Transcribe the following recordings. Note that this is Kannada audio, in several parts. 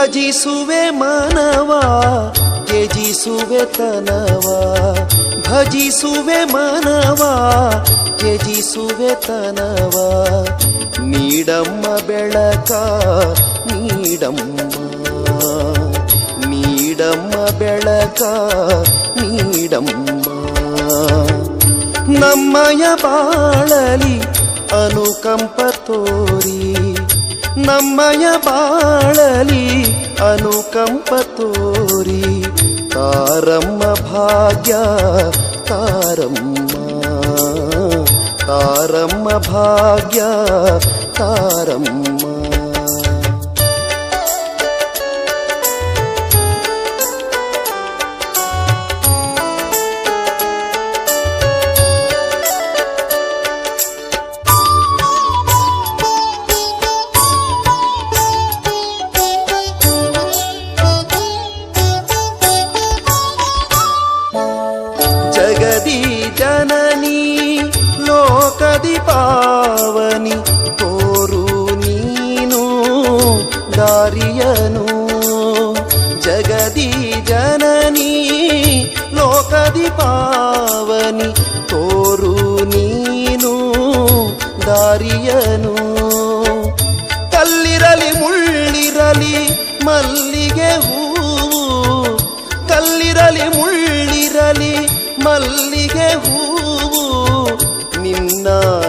ಭಜಿಸುವೆ ಮಾನವ, ತ್ಯಜಿಸುವೆ ತನವ. ಭಜಿಸುವೆ ಮಾನವ, ತ್ಯಜಿಸುವೆ ತನವ. ನೀಡಮ್ಮ ಬೆಳಕ, ನೀಡಮ್ಮ. ನೀಡಮ್ಮ ಬೆಳಕ, ನೀಡಮ್ಮ. ನಮ್ಮಯ ಬಾಳಲಿ ಅನುಕಂಪ ತೋರಿ. ನಮ್ಮಯ ಬಾಳಲಿ ಅನುಕಂಪ ತೋರಿ. ತಾರಮ್ಮ ಭಾಗ್ಯ ತಾರಮ್ಮ. ತಾರಮ್ಮ ಭಾಗ್ಯ ತಾರಮ್ಮ. ದಾರಿಯನು ಕಲ್ಲಿರಲಿ, ಮುಳ್ಳಿರಲಿ, ಮಲ್ಲಿಗೆ ಹೂವು. ಕಲ್ಲಿರಲಿ, ಮುಳ್ಳಿರಲಿ, ಮಲ್ಲಿಗೆ ಹೂವು. ನಿನ್ನ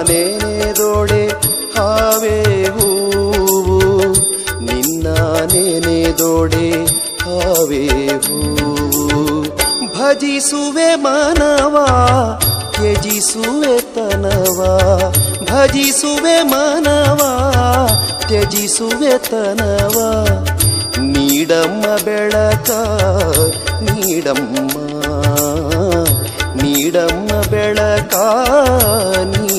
ನೆನೆದೊಡೆ ಹಾವೇ ಹೂವು. ನಿನ್ನ ನೆನೆದೋಡೆ ಹಾವೇ ಹೂವು. ಭಜಿಸುವೆ ಮಾನವ ತ್ಯಜಿಸುವೆ ತನವ ಭಜಿಸುವೆ ಮನವ ತ್ಯಜಿಸುವೆ ತನವ ನೀಡಮ್ಮ ಬೆಳಕ ನೀಡಮ್ಮ ನೀಡಮ್ಮ ಬೆಳಕ ನೀಡಮ್ಮ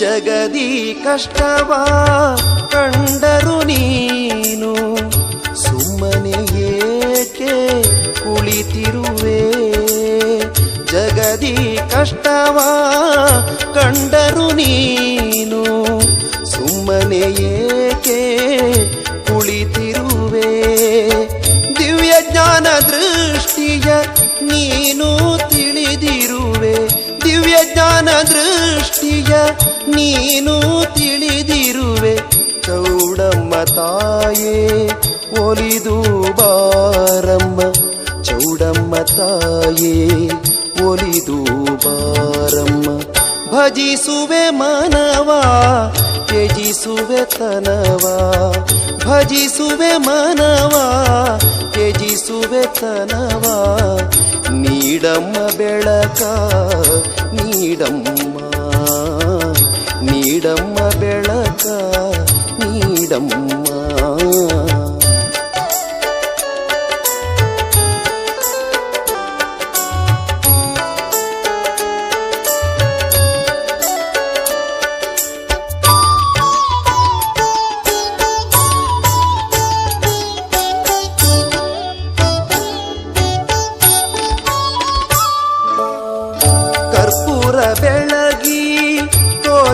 ಜಗದಿ ಕಷ್ಟವ ಕಂಡರು ನೀನು. ಸುಮ್ಮನೆ ಏಕೆ ಕುಳಿತಿರುವೆ? ಜಗದಿ ಕಷ್ಟವ ಕಂಡರು ನೀನು. ಸುಮ್ಮನೆ ಏಕೆ ಕುಳಿತಿರುವೆ? ದಿವ್ಯ ಜ್ಞಾನ ದೃಷ್ಟಿಯ ನೀನು ತಿಳಿದಿರುವೆ. ದಿವ್ಯ ಜ್ಞಾನ ದೃಷ್ಟಿಯ ನೀನು ತಿಳಿದಿರುವೆ. ಚೌಡಮ್ಮ ತಾಯೇ, ಒಲಿದು ಬಾರಮ್ಮ. ಚೌಡಮ್ಮ ತಾಯೇ, ಒಲಿದು ಬಾರಮ್ಮ. ಭಜಿಸುವೆ ಮನವಾ, ತ್ಯಜಿಸುವೆ ತನವಾ. ಭಜಿಸುವೆ ಮಾನವಾ, ತ್ಯಜಿಸುವೆ ತನವಾ. ನೀಡಮ್ಮ ಬೆಳಕ, ನೀಡಮ್ಮ ನೀಡಮ್ಮ ಬೆಳಕ ನೀಡಮ್ಮ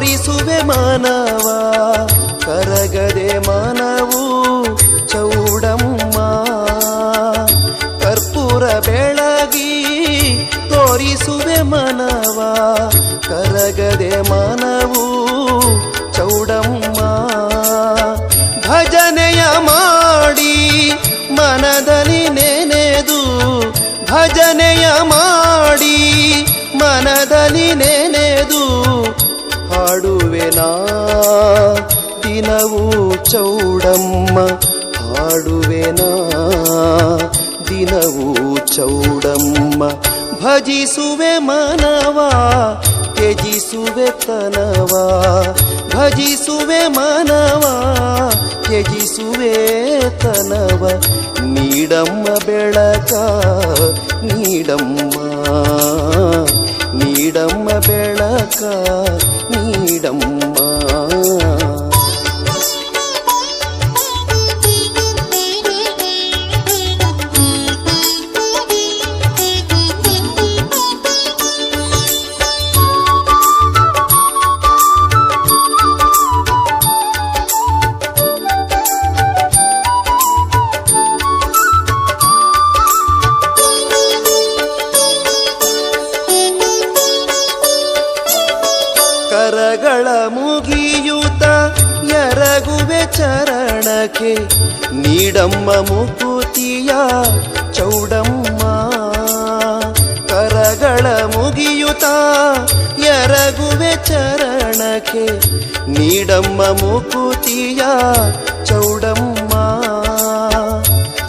ತೋರಿಸುವೆ ಮಾನವ, ಕರಗದೆ ಮಾನವು ಚೌಡಮ್ಮ ಕರ್ಪೂರ ಬೆಳಗಿ ತೋರಿಸುವೆ ಮಾನವ, ಕರಗದೆ ಮಾನವು ಚೌಡಮ್ಮ ಭಜನೆಯ ಮಾಡಿ ಮನದಲ್ಲಿ ನೆನೆದು, ಭಜನೆಯ ಮಾಡಿ ಮನದಲ್ಲಿ ನೆನೆದು ಹಾಡುವೆನಾ ದಿನವೂ ಚೌಡಮ್ಮ ಹಾಡುವೆನಾ ದಿನವೂ ಚೌಡಮ್ಮ ಭಜಿಸುವೆ ಮನವ ತ್ಯಜಿಸುವೆ ತನವ ಭಜಿಸುವೆ ಮನವ ತ್ಯಜಿಸುವೆ ತನವ ನೀಡಮ್ಮ ಬೆಳಕ, ನೀಡಮ್ಮ ನೀಡಮ್ಮ ಬೆಳಕ ನೀಡಮ್ಮ ಎರಗುವೆ ಚರಣಕ್ಕೆ ನೀಡಮ್ಮ ಮುಕುತಿಯ ಚೌಡಮ್ಮ. ಕರಗಳ ಮುಗಿಯುತ ಎರಗುವೆ ಚರಣಕ್ಕೆ ನೀಡಮ್ಮ ಮುಕುತಿಯ ಚೌಡಮ್ಮ.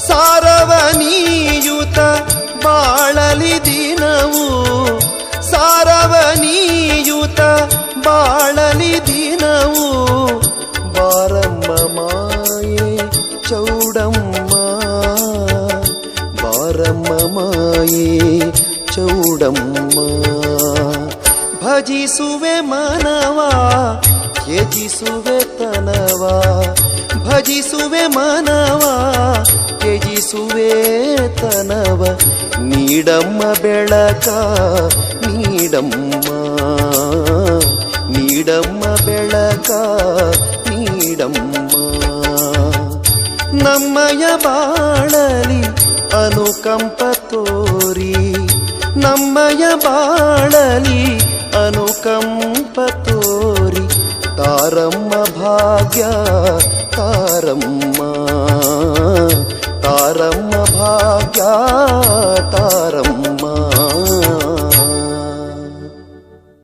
ಸಾರವ ನೀಯುತ ಬಾಳಲಿ ದಿನವು, ಸಾರವ ನೀಯುತ ಬಾಳಲಿ ದಿನವು ಭಜಿಸುವೆ ಮನವ ತ್ಯಜಿಸುವೆ ತನವ ಭಜಿಸುವೆ ಮನವ ತ್ಯಜಿಸುವೆ ತನವ ನೀಡಮ್ಮ ಬೆಳಕ ನೀಡಮ್ಮ ನೀಡಮ್ಮ ಬೆಳಕ ನೀಡಮ್ಮ ನಮ್ಮಯ ಬಾಳಲಿ ಅನುಕಂಪ ತೋರಿ ನಮ್ಮಯ ಬಾಳಲಿ ಕಂಪ ತೋರಿ ತಾರಮ್ಮ ಭಾಗ್ಯ ತಾರಮ್ಮ ತಾರಮ್ಮ ಭಾಗ್ಯ ತಾರ